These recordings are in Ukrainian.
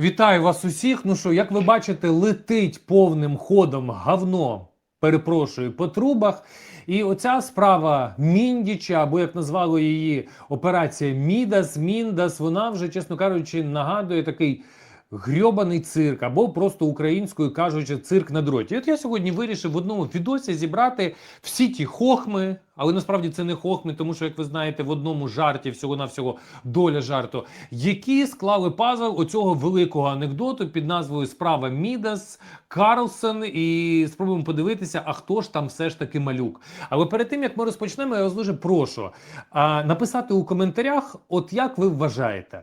Вітаю вас усіх. Ну що, як ви бачите, летить повним ходом говно. Перепрошую по трубах. І оця справа Міндіча, або як назвали її операція Мідас, Міндас, вона вже, чесно кажучи, нагадує такий грьобаний цирк, або просто українською кажучи, цирк на дроті. От я сьогодні вирішив в одному відосі зібрати всі ті хохми, але насправді це не хохми, тому що, як ви знаєте, в одному жарті всього-навсього доля жарту, які склали пазл оцього великого анекдоту під назвою Справа Мідас, Карлсон, і спробуємо подивитися, а хто ж там все ж таки малюк. Але перед тим як ми розпочнемо, я вас дуже прошу а, написати у коментарях, от як ви вважаєте.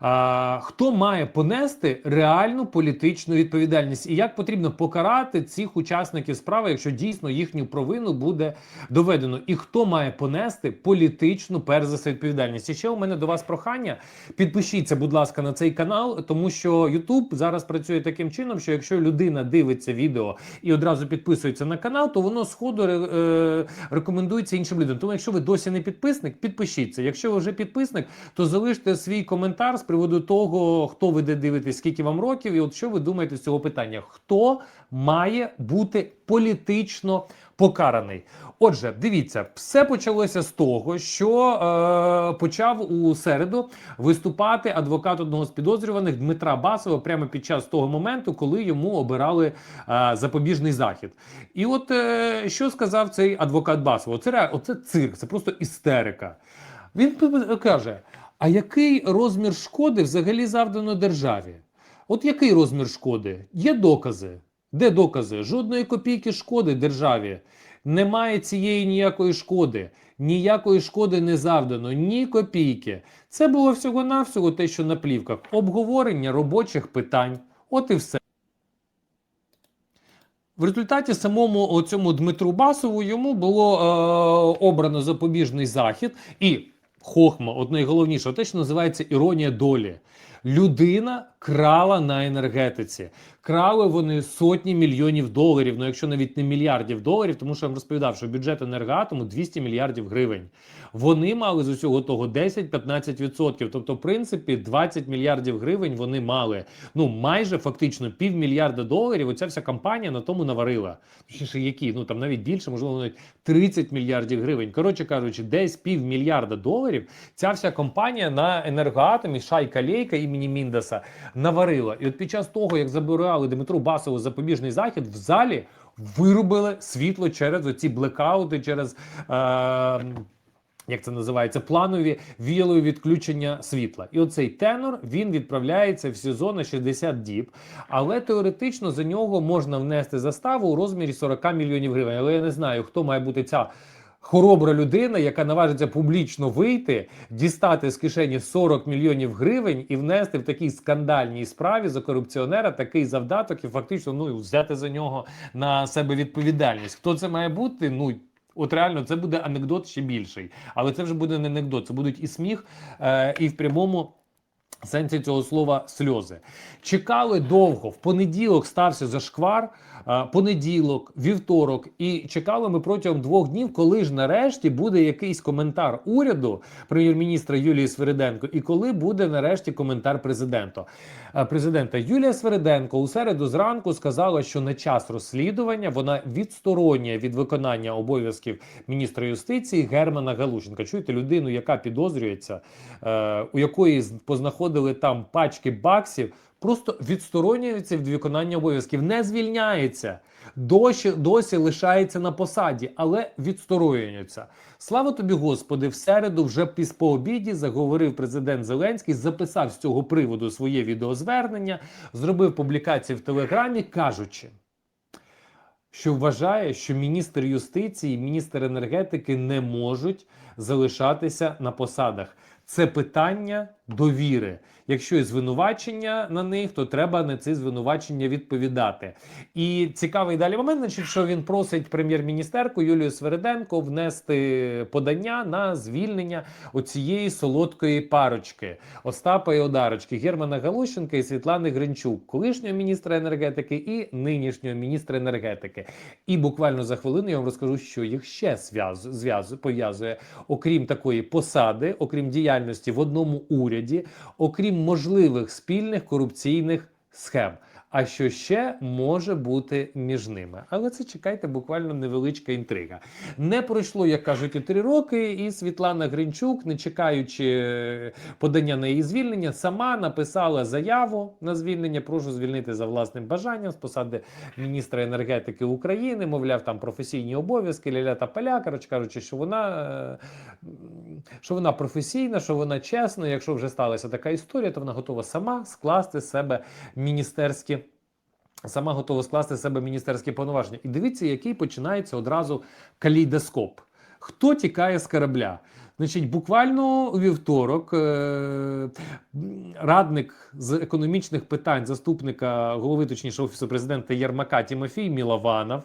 А, хто має понести реальну політичну відповідальність і як потрібно покарати цих учасників справи, якщо дійсно їхню провину буде доведено, і хто має понести політичну перш за все відповідальність? І ще у мене до вас прохання. Підпишіться, будь ласка, на цей канал, тому що YouTube зараз працює таким чином, що якщо людина дивиться відео і одразу підписується на канал, то воно сходу е, рекомендується іншим людям. Тому, якщо ви досі не підписник, підпишіться. Якщо ви вже підписник, то залиште свій коментар приводу того, хто ви де дивитесь, скільки вам років, і от що ви думаєте з цього питання? Хто має бути політично покараний? Отже, дивіться, все почалося з того, що е, почав у середу виступати адвокат одного з підозрюваних Дмитра Басова прямо під час того моменту, коли йому обирали е, запобіжний захід. І от е, що сказав цей адвокат Басова? Це оце цирк, це просто істерика. Він каже: а який розмір шкоди взагалі завдано державі? От який розмір шкоди? Є докази. Де докази? Жодної копійки шкоди державі. Немає цієї ніякої шкоди. Ніякої шкоди не завдано, ні копійки. Це було всього-навсього те, що на плівках. Обговорення робочих питань. От і все. В результаті самому цьому Дмитру Басову йому було е, обрано запобіжний захід і хохма, одне найголовніше, те, що називається іронія долі. Людина крала на енергетиці. Крали вони сотні мільйонів доларів, ну якщо навіть не мільярдів доларів, тому що я вам розповідав, що бюджет енергоатому 200 мільярдів гривень. Вони мали з усього того 10-15%. Тобто, в принципі, 20 мільярдів гривень вони мали. Ну майже фактично півмільярда доларів. Оця вся компанія на тому наварила. Точніше, які ну там навіть більше, можливо, навіть 30 мільярдів гривень. Коротше кажучи, десь півмільярда доларів ця вся компанія на енергоатомі, шайка лейка імені Міндаса наварила. І от під час того, як забирали Дмитру Басову запобіжний захід, в залі вирубили світло через оці блекаути, через. Е- як це називається, планові віялові відключення світла. І оцей тенор він відправляється в СІЗО на 60 діб, але теоретично за нього можна внести заставу у розмірі 40 мільйонів гривень. Але я не знаю, хто має бути ця. Хоробра людина, яка наважиться публічно вийти, дістати з кишені 40 мільйонів гривень і внести в такій скандальній справі за корупціонера такий завдаток і фактично ну взяти за нього на себе відповідальність. Хто це має бути? Ну От реально це буде анекдот ще більший, але це вже буде не анекдот, це будуть і сміх, е, і в прямому. Сенсі цього слова сльози чекали довго. В понеділок стався зашквар. Понеділок, вівторок, і чекали ми протягом двох днів, коли ж нарешті буде якийсь коментар уряду прем'єр-міністра Юлії Свериденко, і коли буде нарешті коментар президента. Президента Юлія Свериденко у середу зранку сказала, що на час розслідування вона відсторонює від виконання обов'язків міністра юстиції Германа Галущенка. Чуєте людину, яка підозрюється, е, у якої познаходили там пачки баксів, просто відсторонюється від виконання обов'язків, не звільняється. Досі, досі лишається на посаді, але відсторонюється. Слава тобі, Господи, в середу, вже по обіді, заговорив президент Зеленський, записав з цього приводу своє відеозвернення, зробив публікацію в Телеграмі, кажучи, що вважає, що міністр юстиції міністр енергетики не можуть залишатися на посадах. Це питання довіри. Якщо є звинувачення на них, то треба на ці звинувачення відповідати. І цікавий далі момент, значить, що він просить прем'єр-міністерку Юлію Свериденко внести подання на звільнення оцієї солодкої парочки Остапа і Одарочки, Германа Галущенка і Світлани Гринчук, колишнього міністра енергетики і нинішнього міністра енергетики. І буквально за хвилину я вам розкажу, що їх ще зв'яз, зв'яз, пов'язує, окрім такої посади, окрім діяльності в одному уряді. Уряді, окрім можливих спільних корупційних схем. А що ще може бути між ними? Але це чекайте, буквально невеличка інтрига. Не пройшло, як кажуть, і три роки, і Світлана Гринчук, не чекаючи е, подання на її звільнення, сама написала заяву на звільнення. Прошу звільнити за власним бажанням з посади міністра енергетики України. Мовляв, там професійні обов'язки, ляля та поля. Коротше кажучи, що вона, е, що вона професійна, що вона чесна. Якщо вже сталася така історія, то вона готова сама скласти з себе міністерські. Сама готова скласти з себе міністерські повноваження. І дивіться, який починається одразу калейдоскоп. Хто тікає з корабля? Значить, буквально у вівторок е- радник з економічних питань заступника голови, точніше, офісу президента Єрмака Тімофій Мілованов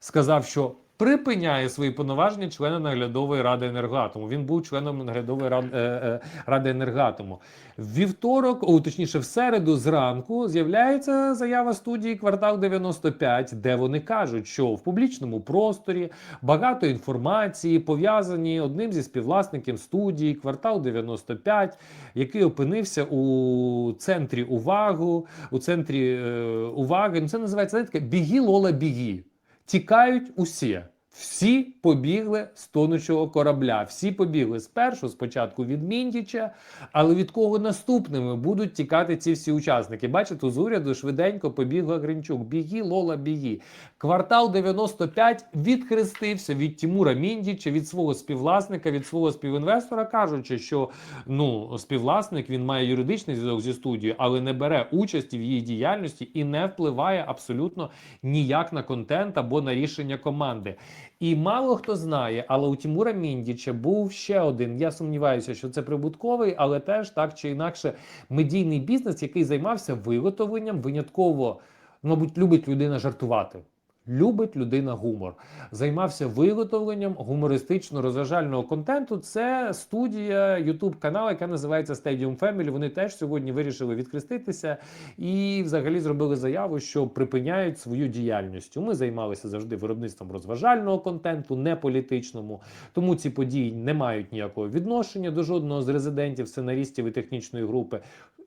сказав, що припиняє свої повноваження члена наглядової ради енергоатому. Він був членом наглядової ради, е, е, ради енергоатому. В Вівторок, о, точніше, в середу зранку з'являється заява студії Квартал 95, де вони кажуть, що в публічному просторі багато інформації пов'язані одним зі співвласників студії Квартал 95, який опинився у центрі увагу, у центрі е, уваги. Ну, це називається знаєте, бігі лола бігі. Тікають усі. Всі побігли з тонучого корабля. Всі побігли спершу, спочатку від Міндіча, але від кого наступними будуть тікати ці всі учасники. Бачите, з уряду швиденько побігла Гринчук. Бігі, Лола, бігі. Квартал 95 відхрестився від Тімура Міндіча, від свого співвласника, від свого співінвестора, кажучи, що ну співвласник він має юридичний зв'язок зі студією, але не бере участі в її діяльності і не впливає абсолютно ніяк на контент або на рішення команди. І мало хто знає, але у Тімура Міндіча був ще один. Я сумніваюся, що це прибутковий, але теж так чи інакше медійний бізнес, який займався виготовленням винятково, мабуть, любить людина жартувати. Любить людина гумор. Займався виготовленням гумористично-розважального контенту. Це студія Ютуб канал, яка називається Stadium Family. Вони теж сьогодні вирішили відхреститися і взагалі зробили заяву, що припиняють свою діяльність. Ми займалися завжди виробництвом розважального контенту, не політичному. Тому ці події не мають ніякого відношення до жодного з резидентів, сценаристів і технічної групи.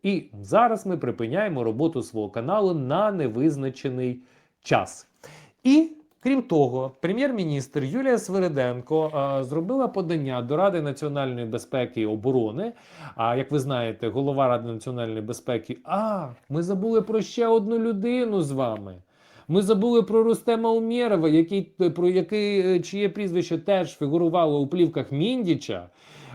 І зараз ми припиняємо роботу свого каналу на невизначений час. І крім того, прем'єр-міністр Юлія Свириденко а, зробила подання до Ради національної безпеки і оборони. А як ви знаєте, голова Ради національної безпеки. А ми забули про ще одну людину з вами. Ми забули про Рустема Умєрова, який про який е, чиє прізвище теж фігурувало у плівках Міндіча.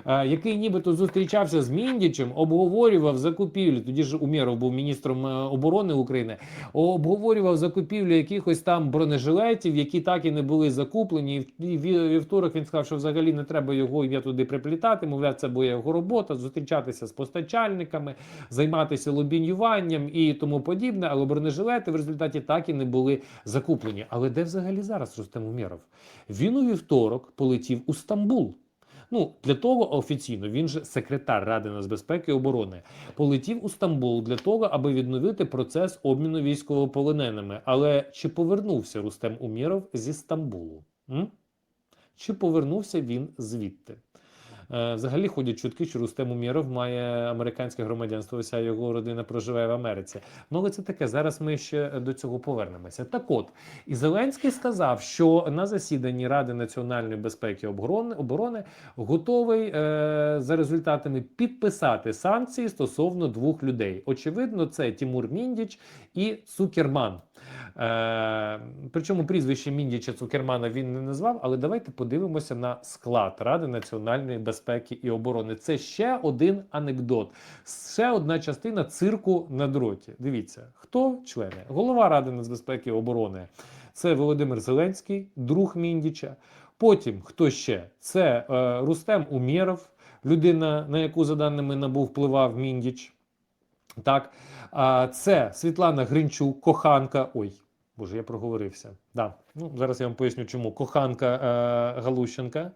Е, Який нібито зустрічався з Міндічем, обговорював закупівлю. Тоді ж Умєров був міністром е, оборони України, обговорював закупівлю якихось там бронежилетів, які так і не були закуплені. І вівторок він сказав, що взагалі не треба його ім'я туди приплітати. Мовляв, це буде його робота, зустрічатися з постачальниками, займатися лобінюванням і тому подібне. Але бронежилети в результаті так і не були закуплені. Але де взагалі зараз Рустем Умєров? Він у вівторок полетів у Стамбул. Ну, для того офіційно він же секретар Ради нацбезпеки і оборони полетів у Стамбул для того, аби відновити процес обміну військовополоненими. Але чи повернувся Рустем Умєров зі Стамбулу? М? Чи повернувся він звідти? Е, Взагалі ходять чутки, що Рустем Умєров має американське громадянство, вся його родина проживає в Америці. Ну, але це таке. Зараз ми ще до цього повернемося. Так от, і Зеленський сказав, що на засіданні Ради національної безпеки і оборони, оборони готовий е, за результатами підписати санкції стосовно двох людей. Очевидно, це Тімур Міндіч і Цукерман. Е, причому прізвище Міндіча Цукермана він не назвав, але давайте подивимося на склад Ради національної безпеки і оборони. Це ще один анекдот, ще одна частина цирку на дроті. Дивіться, хто члени? Голова Ради нацбезпеки і оборони. Це Володимир Зеленський, друг Міндіча. Потім хто ще? Це е, Рустем Умєров, людина, на яку за даними НАБУ впливав Міндіч. Так, а, це Світлана Гринчук, коханка. Ой, боже, я проговорився. Да. Ну, зараз я вам поясню, чому коханка е, Галущенка.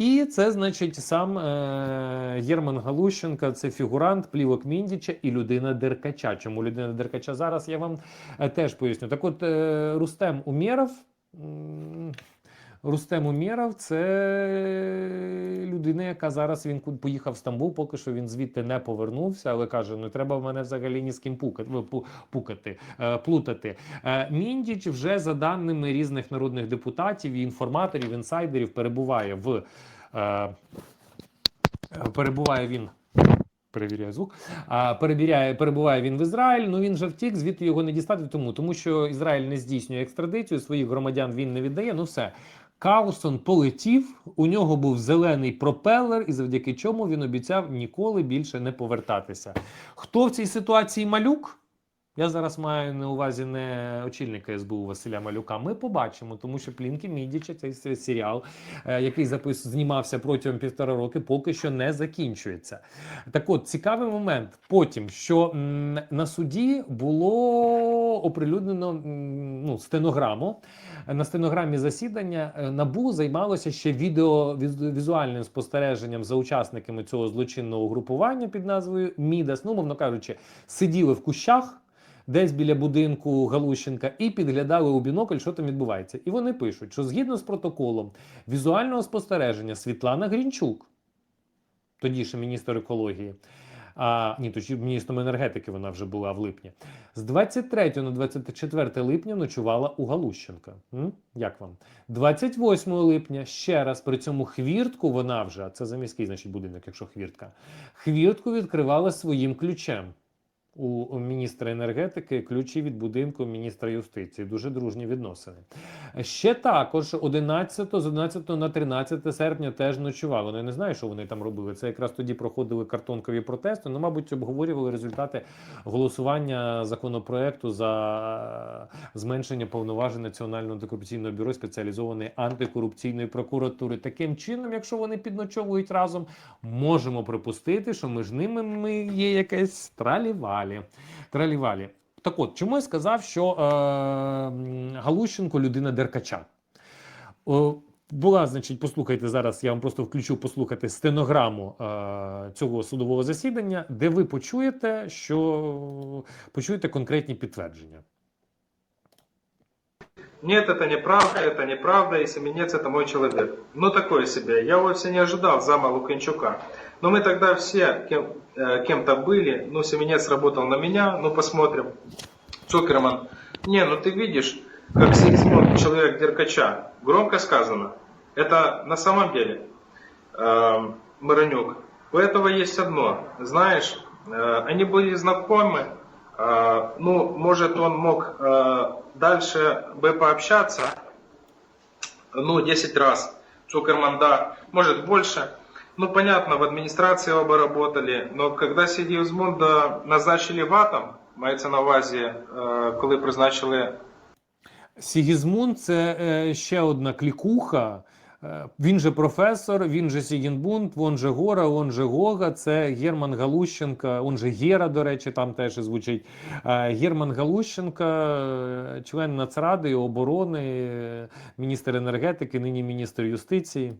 І це, значить, сам е, Єрман Галущенка, це фігурант плівок Міндіча і людина Деркача. Чому людина Деркача? Зараз я вам е, теж поясню. Так от, е, Рустем Умєров. Рустем Умєров це людина, яка зараз він поїхав в Стамбул, поки що він звідти не повернувся, але каже: ну треба в мене взагалі ні з ким пукати, ну, пукати е, плутати. Е, Міндіч вже за даними різних народних депутатів, і інформаторів, інсайдерів перебуває в е, перебуває він. Перевіряю звук. А перебіряє, перебуває він в Ізраїль. Ну він же втік, звідти його не дістати. Тому тому що Ізраїль не здійснює екстрадицію, своїх громадян він не віддає. Ну все. Каусон полетів. У нього був зелений пропелер, і завдяки чому він обіцяв ніколи більше не повертатися. Хто в цій ситуації малюк? Я зараз маю на увазі не очільника СБУ Василя Малюка. Ми побачимо, тому що плінки Мідіча, цей серіал, е, який запис знімався протягом півтора роки, поки що не закінчується. Так от цікавий момент. Потім, що на суді було оприлюднено ну, стенограму. На стенограмі засідання е, НАБУ займалося ще відео віз- візуальним спостереженням за учасниками цього злочинного угрупування під назвою Мідас. Ну, мовно кажучи, сиділи в кущах. Десь біля будинку Галущенка і підглядали у бінокль, що там відбувається. І вони пишуть, що згідно з протоколом візуального спостереження Світлана Грінчук, тоді ще міністр екології, а ні, тоді міністром енергетики вона вже була в липні. З 23 на 24 липня ночувала у Галущенка. М? Як вам? 28 липня ще раз при цьому хвіртку вона вже, а це за міський, значить, будинок, якщо хвіртка. Хвіртку відкривала своїм ключем. У міністра енергетики ключі від будинку міністра юстиції. Дуже дружні відносини. Ще також 11, з 11 на 13 серпня теж ночували. Ну, не знаю, що вони там робили. Це якраз тоді проходили картонкові протести. Ну, мабуть, обговорювали результати голосування законопроекту за зменшення повноважень Національного антикорупційного бюро спеціалізованої антикорупційної прокуратури. Таким чином, якщо вони підночовують разом, можемо припустити, що між ними ми є якесь тралівалі. Тралівалі. Так от, чому я сказав, що е, м, Галущенко людина деркача? О, була, значить, послухайте зараз, я вам просто включу послухати стенограму е, цього судового засідання, де ви почуєте, що почуєте конкретні підтвердження. Нет, это неправда, это неправда, и Семенец это мой человек. Ну, такое себе. Я вовсе не ожидал зама Лукьянчука. Но мы тогда все кем, э, кем-то были. Ну, Семенец работал на меня, ну, посмотрим. Цукерман. Не, ну ты видишь, как Сигизмунд человек Деркача. Громко сказано. Это на самом деле, э, Маранюк, у этого есть одно. Знаешь, э, они были знакомы, э, ну, может, он мог э, дальше бы пообщаться, ну, 10 раз. Цукерман, да, может больше. Ну, понятно, в администрации оба работали, но когда Сигизмунда назначили в атом, мається на увазі, е, коли призначили Сігізмунд це е, ще одна клікуха. Е, Він же професор, він же Сігінбунд, він же Гора, він же Гога. Це Герман Галущенка, він же Гера, до речі, там теж звучить. Герман Галущенка, член Нацради оборони, міністр енергетики, нині міністр юстиції.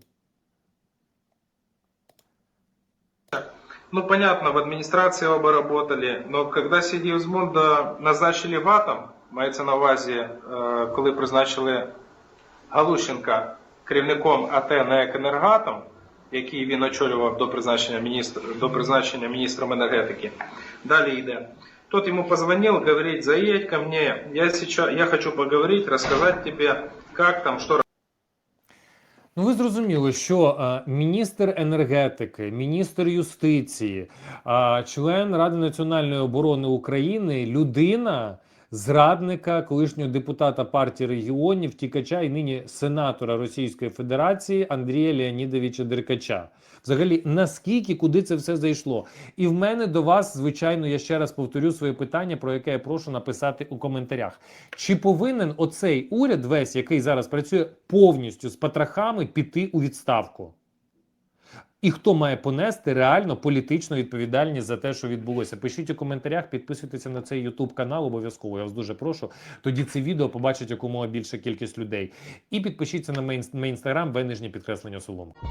Ну, понятно, в адміністрації оба работали, но когда Сигизмунда назначили в атом, мається на увазі, е, коли призначили Галущенка керівником АТ НЕК «Енергатом», який він очолював до призначення, міністр, до призначення міністром енергетики. Далі йде. Тот ему позвонил, говорит, заедь ко мне, я, сейчас, я хочу поговорить, рассказать тебе, как там, что Ну, ви зрозуміли, що е, міністр енергетики, міністр юстиції, е, член Ради національної оборони України, людина, зрадника, колишнього депутата партії регіонів, втікача і нині сенатора Російської Федерації Андрія Леонідовича Деркача. Взагалі, наскільки куди це все зайшло? І в мене до вас, звичайно, я ще раз повторю своє питання, про яке я прошу написати у коментарях. Чи повинен оцей уряд, весь, який зараз працює повністю з патрахами, піти у відставку? І хто має понести реально політичну відповідальність за те, що відбулося? Пишіть у коментарях, підписуйтеся на цей YouTube канал обов'язково. Я вас дуже прошу. Тоді це відео побачить якомога більша кількість людей. І підпишіться на мій інстаграм, в нижнє підкреслення Соломко.